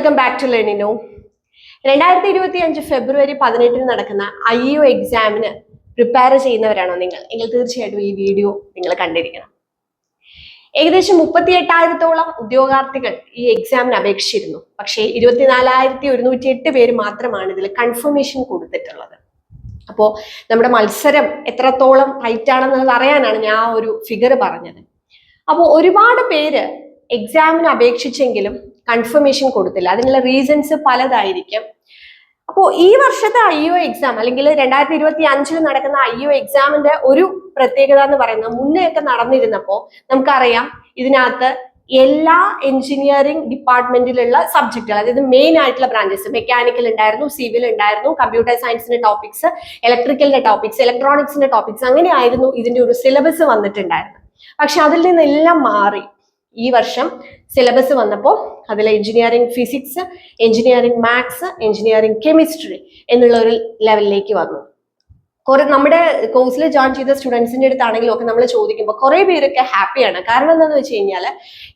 Welcome back to Learnino രണ്ടായിരത്തി ഇരുപത്തി അഞ്ച് ഫെബ്രുവരി പതിനെട്ടിന് നടക്കുന്ന ഐ യു എക്സാമിന് പ്രിപ്പയർ ചെയ്യുന്നവരാണോ നിങ്ങൾ? എങ്കിൽ തീർച്ചയായിട്ടും ഈ വീഡിയോ നിങ്ങൾ കണ്ടിരിക്കണം. ഏകദേശം മുപ്പത്തി എട്ടായിരത്തോളം ഉദ്യോഗാർത്ഥികൾ ഈ എക്സാമിന് അപേക്ഷിച്ചിരുന്നു. പക്ഷേ ഇരുപത്തിനാലായിരത്തി ഒരുന്നൂറ്റി എട്ട് പേര് മാത്രമാണ് ഇതിൽ കൺഫർമേഷൻ കൊടുത്തിട്ടുള്ളത്. അപ്പോൾ നമ്മുടെ മത്സരം എത്രത്തോളം ടൈറ്റ് ആണെന്നുള്ളത് അറിയാനാണ് ഞാൻ ആ ഒരു ഫിഗർ പറഞ്ഞത്. അപ്പോൾ ഒരുപാട് പേര് എക്സാമിന് അപേക്ഷിച്ചെങ്കിലും കൺഫർമേഷൻ കൊടുത്തില്ല. അതിനുള്ള റീസൺസ് പലതായിരിക്കും. അപ്പോൾ ഈ വർഷത്തെ ഐ ഒ എക്സാം അല്ലെങ്കിൽ രണ്ടായിരത്തി ഇരുപത്തി അഞ്ചിൽ നടക്കുന്ന ഐ ഒ എക്സാമിന്റെ ഒരു പ്രത്യേകത എന്ന് പറയുന്നത് മുന്നേ ഒക്കെ നടന്നിരുന്നപ്പോൾ നമുക്കറിയാം ഇതിനകത്ത് എല്ലാ എഞ്ചിനീയറിംഗ് ഡിപ്പാർട്ട്മെന്റിലുള്ള സബ്ജക്റ്റുകൾ അതായത് മെയിൻ ആയിട്ടുള്ള ബ്രാഞ്ചസ് മെക്കാനിക്കൽ ഉണ്ടായിരുന്നു സിവിൽ ഉണ്ടായിരുന്നു കമ്പ്യൂട്ടർ സയൻസിന്റെ ടോപ്പിക്സ് ഇലക്ട്രിക്കലിന്റെ ടോപ്പിക്സ് ഇലക്ട്രോണിക്സിന്റെ ടോപ്പിക്സ് അങ്ങനെയായിരുന്നു ഇതിന്റെ ഒരു സിലബസ് വന്നിട്ടുണ്ടായിരുന്നത്. പക്ഷെ അതിൽ നിന്നെല്ലാം മാറി. ഈ വർഷം സിലബസ് വന്നപ്പോൾ അതിൽ engineering physics engineering maths engineering chemistry എന്നുള്ള ഒരു ലെവലിലേക്ക് വന്നു. കുറെ നമ്മുടെ കോഴ്സിൽ ജോയിൻ ചെയ്ത സ്റ്റുഡൻസിന്റെ അടുത്താണെങ്കിലും ഒക്കെ നമ്മൾ ചോദിക്കുമ്പോൾ കുറെ പേരൊക്കെ ഹാപ്പിയാണ് കാരണം എന്താണെന്ന് വെച്ച് കഴിഞ്ഞാൽ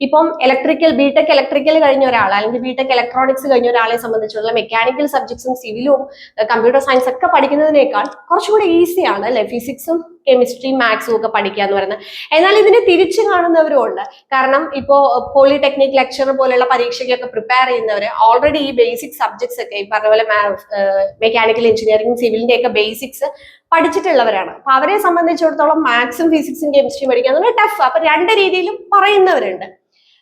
ഇപ്പം ഇലക്ട്രിക്കൽ ബിടെക് ഇലക്ട്രിക്കൽ കഴിഞ്ഞ ഒരാൾ അല്ലെങ്കിൽ ബിടെക് ഇലക്ട്രോണിക്സ് കഴിഞ്ഞ ഒരാളെ സംബന്ധിച്ചുള്ള മെക്കാനിക്കൽ സബ്ജക്ട്സും സിവിലും കമ്പ്യൂട്ടർ സയൻസ് ഒക്കെ പഠിക്കുന്നതിനേക്കാൾ കുറച്ചുകൂടി ഈസിയാണ് അല്ലെ? ഫിസിക്സും കെമിസ്ട്രി മാത്സും ഒക്കെ പഠിക്കുക എന്ന് പറയുന്നത്. എന്നാൽ ഇതിനെ തിരിച്ചു കാണുന്നവരും ഉണ്ട്. കാരണം ഇപ്പോൾ പോളിടെക്നിക് ലെക്ചർ പോലെയുള്ള പരീക്ഷയ്ക്കൊക്കെ പ്രിപ്പയർ ചെയ്യുന്നവർ ഓൾറെഡി ഈ ബേസിക് സബ്ജക്ട്സ് ഒക്കെ ഈ പറഞ്ഞ പോലെ മെക്കാനിക്കൽ എഞ്ചിനീയറിംഗ് സിവിലിന്റെ ഒക്കെ ബേസിക്സ് പഠിച്ചിട്ടുള്ളവരാണ്. അപ്പൊ അവരെ സംബന്ധിച്ചിടത്തോളം മാത്സും ഫിസിക്സും കെമിസ്ട്രിയും പഠിക്കാൻ ടഫ് അപ്പൊ രണ്ട് രീതിയിലും പറയുന്നവരുണ്ട്.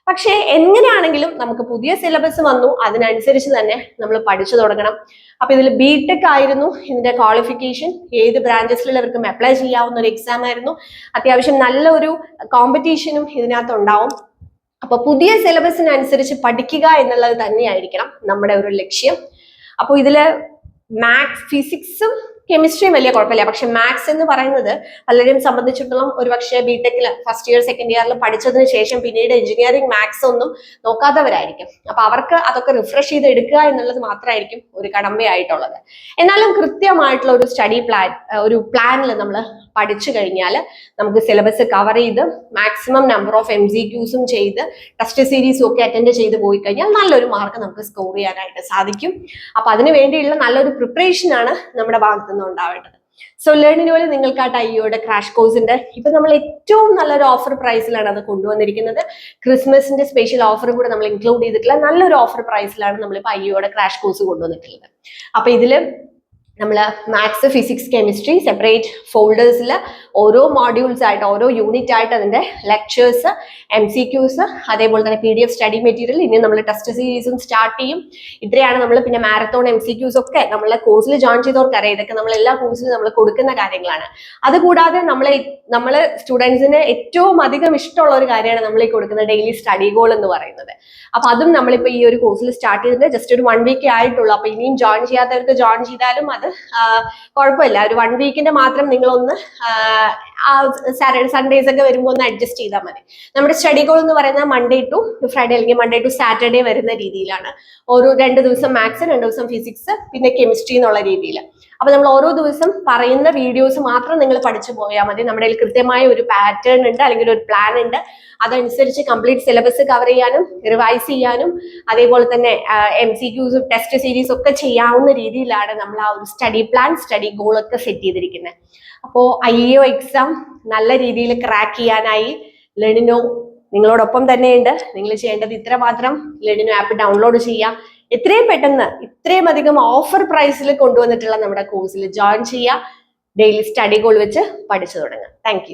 പക്ഷേ എങ്ങനെയാണെങ്കിലും നമുക്ക് പുതിയ സിലബസ് വന്നു അതിനനുസരിച്ച് തന്നെ നമ്മൾ പഠിച്ചു തുടങ്ങണം. അപ്പൊ ഇതിൽ ബി ടെക് ആയിരുന്നു ഇതിന്റെ ക്വാളിഫിക്കേഷൻ ഏത് ബ്രാഞ്ചസിലുള്ളവർക്കും അപ്ലൈ ചെയ്യാവുന്ന ഒരു എക്സാം ആയിരുന്നു. അത്യാവശ്യം നല്ലൊരു കോമ്പറ്റീഷനും ഇതിനകത്ത് ഉണ്ടാവും അപ്പൊ പുതിയ സിലബസിനനുസരിച്ച് പഠിക്കുക എന്നുള്ളത് തന്നെയായിരിക്കണം നമ്മുടെ ഒരു ലക്ഷ്യം. അപ്പോൾ ഇതിൽ മാത്സ് ഫിസിക്സും കെമിസ്ട്രിയും വലിയ കുഴപ്പമില്ല. പക്ഷെ മാത്സ് എന്ന് പറയുന്നത് പലരും സംബന്ധിച്ചിടത്തോളം ഒരു പക്ഷേ ബിടെക്കിൽ ഫസ്റ്റ് ഇയർ സെക്കൻഡ് ഇയറിൽ പഠിച്ചതിന് ശേഷം പിന്നീട് എഞ്ചിനീയറിംഗ് മാത്സ് ഒന്നും നോക്കാത്തവരായിരിക്കും. അപ്പൊ അവർക്ക് അതൊക്കെ റിഫ്രഷ് ചെയ്ത് എടുക്കുക എന്നുള്ളത് മാത്രമായിരിക്കും ഒരു കടമ്പയായിട്ടുള്ളത് എന്നാലും കൃത്യമായിട്ടുള്ള ഒരു സ്റ്റഡി പ്ലാൻ ഒരു പ്ലാനിൽ നമ്മൾ പഠിച്ചു കഴിഞ്ഞാൽ നമുക്ക് സിലബസ് കവർ ചെയ്ത് maximum number of M C ക്യൂസും ചെയ്ത് ടെസ്റ്റ് സീരീസും ഒക്കെ അറ്റൻഡ് ചെയ്ത് പോയി കഴിഞ്ഞാൽ നല്ലൊരു മാർക്ക് നമുക്ക് സ്കോർ ചെയ്യാനായിട്ട് സാധിക്കും. അപ്പൊ അതിനു വേണ്ടിയുള്ള നല്ലൊരു പ്രിപ്പറേഷൻ ആണ് നമ്മുടെ ഭാഗത്ത് നിന്ന് ഉണ്ടാവേണ്ടത് സോ ലേണിനോയിൽ നിങ്ങൾക്ക് ആ ടൈയോടെ ക്രാഷ് കോഴ്സിന്റെ ഇപ്പൊ നമ്മൾ ഏറ്റവും നല്ലൊരു ഓഫർ പ്രൈസിലാണ് അത് കൊണ്ടുവന്നിരിക്കുന്നത്. ക്രിസ്മസിന്റെ സ്പെഷ്യൽ ഓഫർ കൂടെ നമ്മൾ ഇൻക്ലൂഡ് ചെയ്തിട്ടുള്ള നല്ലൊരു ഓഫർ പ്രൈസിലാണ് നമ്മളിപ്പോൾ അയ്യോടെ ക്രാഷ് കോഴ്സ് കൊണ്ടുവന്നിട്ടുള്ളത്. അപ്പൊ ഇതിൽ നമ്മൾ മാത്സ് ഫിസിക്സ് കെമിസ്ട്രി സെപ്പറേറ്റ് ഫോൾഡേഴ്സിൽ ഓരോ മോഡ്യൂൾസ് ആയിട്ട് ഓരോ യൂണിറ്റ് ആയിട്ട് അതിന്റെ ലെക്ചേഴ്സ് എം സി ക്യൂസ് അതേപോലെ തന്നെ P D F study material ഇനി നമ്മൾ ടെസ്റ്റ് സീരീസും സ്റ്റാർട്ട് ചെയ്യും. ഇത്രയാണ് നമ്മൾ പിന്നെ മാരത്തോൺ എം സി ക്യൂസ് ഒക്കെ നമ്മളെ കോഴ്സിൽ ജോയിൻ ചെയ്തവർക്ക് അറിയാം. ഇതൊക്കെ നമ്മൾ എല്ലാ കോഴ്സിലും നമ്മൾ കൊടുക്കുന്ന കാര്യങ്ങളാണ്. അതുകൂടാതെ നമ്മൾ നമ്മൾ സ്റ്റുഡൻസിന് ഏറ്റവും അധികം ഇഷ്ടമുള്ള ഒരു കാര്യമാണ് നമ്മൾ ഈ കൊടുക്കുന്ന ഡെയിലി സ്റ്റഡി ഗോൾ എന്ന് പറയുന്നത്. അപ്പൊ അതും നമ്മളിപ്പോൾ ഈ ഒരു കോഴ്സിൽ സ്റ്റാർട്ട് ചെയ്തിട്ട് ജസ്റ്റ് ഒരു വൺ വീക്ക് ആയിട്ടുള്ളൂ. അപ്പൊ ഇനിയും ജോയിൻ ചെയ്യാത്തവർക്ക് ജോയിൻ ചെയ്താലും കുഴപ്പമില്ല. ഒരു വൺ വീക്കിന്റെ മാത്രം നിങ്ങളൊന്ന് സാറ്റർഡേ സൺഡേസ് ഒക്കെ വരുമ്പോൾ ഒന്ന് അഡ്ജസ്റ്റ് ചെയ്താൽ മതി. നമ്മുടെ സ്റ്റഡി ഗോൾ എന്ന് പറയുന്നത് മൺഡേ ടു ഫ്രൈഡേ അല്ലെങ്കിൽ മൺഡേ ടു സാറ്റർഡേ വരുന്ന രീതിയിലാണ്. ഓരോ രണ്ട് ദിവസം മാത്സ് രണ്ട് ദിവസം ഫിസിക്സ് പിന്നെ കെമിസ്ട്രി എന്നുള്ള രീതിയിൽ അപ്പൊ നമ്മൾ ഓരോ ദിവസം പറയുന്ന വീഡിയോസ് മാത്രം നിങ്ങൾ പഠിച്ചു പോയാൽ മതി. നമ്മുടെ കയ്യിൽ കൃത്യമായ ഒരു പാറ്റേൺ ഉണ്ട് അല്ലെങ്കിൽ ഒരു പ്ലാൻ ഉണ്ട്. അതനുസരിച്ച് കംപ്ലീറ്റ് സിലബസ് കവർ ചെയ്യാനും റിവൈസ് ചെയ്യാനും അതേപോലെ തന്നെ എം സി ക്യൂസും ടെസ്റ്റ് സീരീസ് ഒക്കെ ചെയ്യാവുന്ന രീതിയിലാണ് നമ്മൾ ആ ഒരു സ്റ്റഡി പ്ലാൻ സ്റ്റഡി ഗോൾ ഒക്കെ സെറ്റ് ചെയ്തിരിക്കുന്നത് അപ്പോൾ ഐ ഒ എക്സാം നല്ല രീതിയിൽ ക്രാക്ക് ചെയ്യാനായി ലെണിനോ നിങ്ങളോടൊപ്പം തന്നെയുണ്ട്. നിങ്ങൾ ചെയ്യേണ്ടത് ഇത്ര മാത്രം ലെണിനോ ആപ്പ് ഡൗൺലോഡ് ചെയ്യാം എത്രയും പെട്ടെന്ന് ഇത്രയും അധികം ഓഫർ പ്രൈസിൽ കൊണ്ടുവന്നിട്ടുള്ള നമ്മുടെ കോഴ്സിൽ ജോയിൻ ചെയ്യുക. ഡെയിലി സ്റ്റഡി ഗോൾ വെച്ച് പഠിച്ചു തുടങ്ങാം താങ്ക്